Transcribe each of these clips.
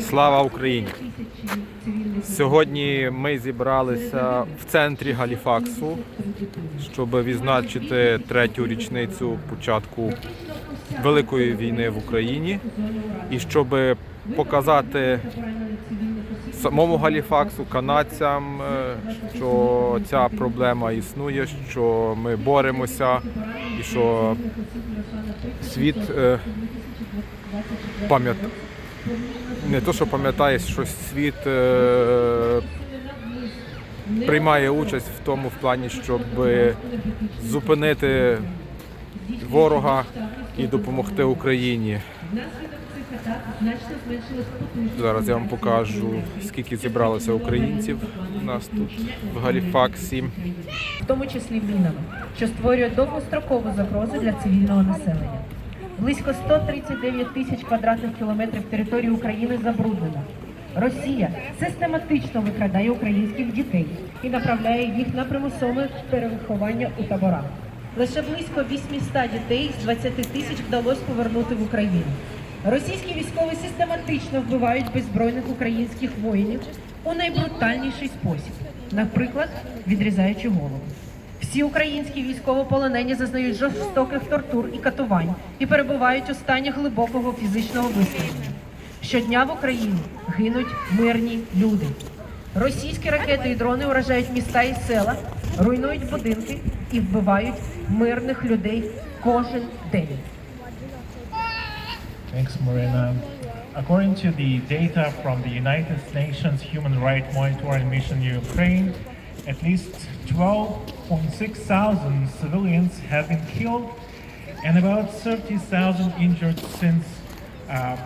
Слава Україні! Сьогодні ми зібралися в центрі Галіфаксу, щоб відзначити третю річницю початку Великої війни в Україні і щоб показати самому Галіфаксу, канадцям, е, що ця проблема існує, що ми боремося і що світ е, пам'ятає. Не то, що пам'ятає, що світ е, приймає участь в тому в плані, щоб зупинити ворога і допомогти Україні. Зараз я вам покажу, скільки зібралося українців у нас тут в Галіфаксі. в тому числі мінами, що створює довгострокову загрозу для цивільного населення. Близько 139 тисяч квадратних кілометрів території України забруднено. Росія систематично викрадає українських дітей і направляє їх на примусове перевиховання у таборах. Лише близько 800 дітей з 20 тисяч вдалося повернути в Україну. Російські військові систематично вбивають беззбройних українських воїнів у найбрутальніший спосіб, наприклад, відрізаючи голову. Всі українські військовополонені зазнають жорстоких тортур і катувань і перебувають у стані глибокого фізичного виснаження. Щодня в Україні гинуть мирні люди. Російські ракети і дрони уражають міста і села, руйнують будинки і вбивають мирних людей кожен день. Thanks, Marina. According to the data from the United Nations Human Rights Monitoring Mission in Ukraine, at least 12.6 thousand civilians have been killed and about 30,000 injured since uh,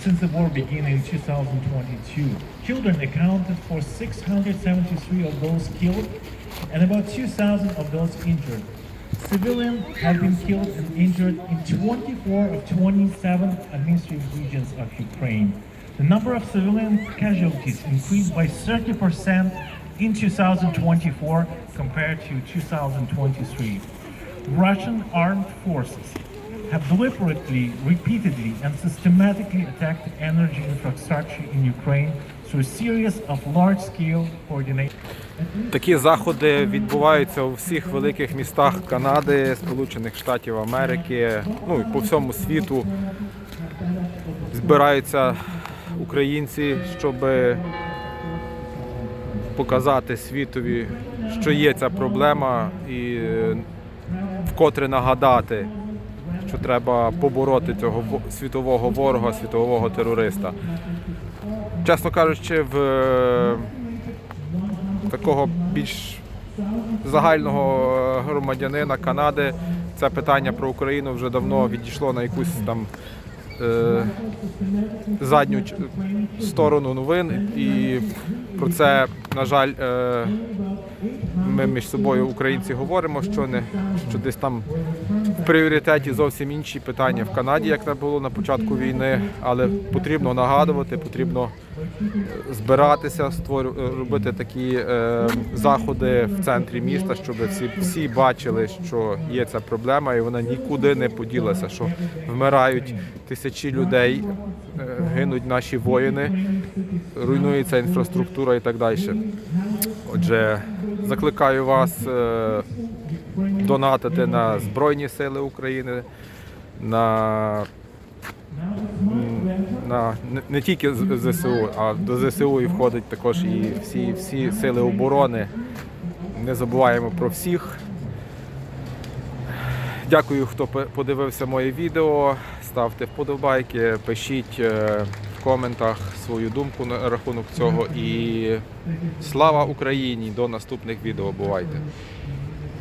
since the war began in 2022. Children accounted for 673 of those killed and about 2,000 of those injured. Civilians have been killed and injured in 24 of 27 administrative regions of Ukraine. The number of civilian casualties increased by 30% in 2024 compared to 2023. Russian armed forces have deliberately, repeatedly, and systematically attacked energy infrastructure in Ukraine through a series of large-scale coordinated Такі заходи відбуваються у всіх великих містах Канади, Сполучених Штатів Америки, ну і по всьому світу. Збираються українці, щоб показати світові, що є ця проблема, і е, вкотре нагадати, що треба побороти цього світового ворога, світового терориста. Чесно кажучи, в е, такого більш загального е, громадянина Канади це питання про Україну вже давно відійшло на якусь там е, задню сторону новин. І про це, на жаль, ми між собою українці говоримо, що не що десь там в пріоритеті зовсім інші питання в Канаді, як це було на початку війни, але потрібно нагадувати, потрібно збиратися, робити такі е, заходи в центрі міста, щоб всі, всі бачили, що є ця проблема, і вона нікуди не поділася, що вмирають тисячі людей, е, гинуть наші воїни, руйнується інфраструктура і так далі. Отже, закликаю вас е, донатити на Збройні Сили України, на на не, тільки ЗСУ, а до ЗСУ і входить також і всі, всі сили оборони. Не забуваємо про всіх. Дякую, хто подивився моє відео. Ставте вподобайки, пишіть е, в коментах свою думку на рахунок цього. І слава Україні! До наступних відео. Бувайте!